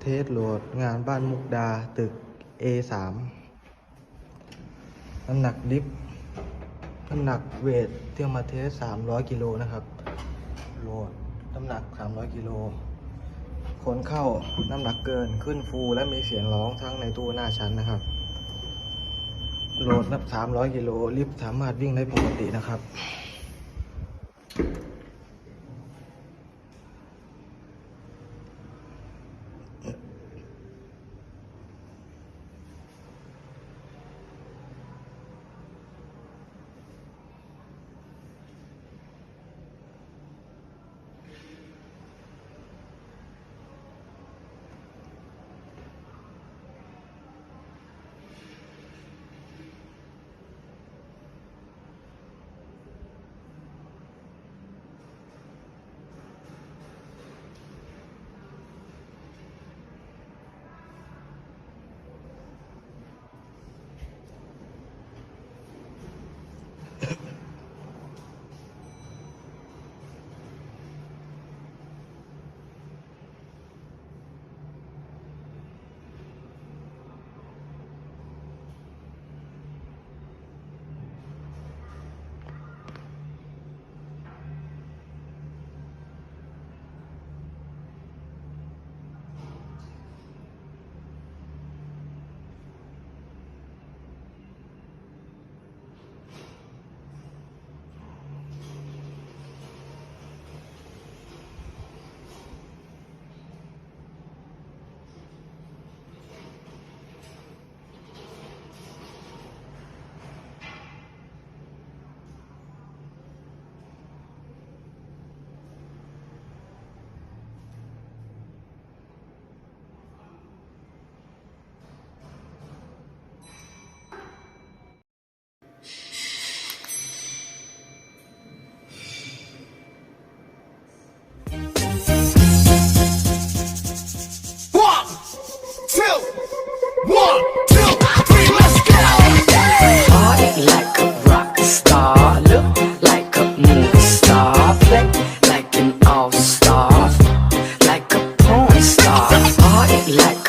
เทสโหลดงานบ้านมุกดาตึก A3 น้ำหนักดิฟต์น้ำหนักเวทเที่ยวมาเทส 300 กิโลนะครับ โหลดน้ำหนัก 300 กิโลคนเข้าน้ำหนักเกินขึ้นฟูและมีเสียงร้องทั้งในตู้หน้าชั้นนะครับ โหลดนับ 300 กิโลลิฟต์สามารถวิ่งได้ปกตินะครับ like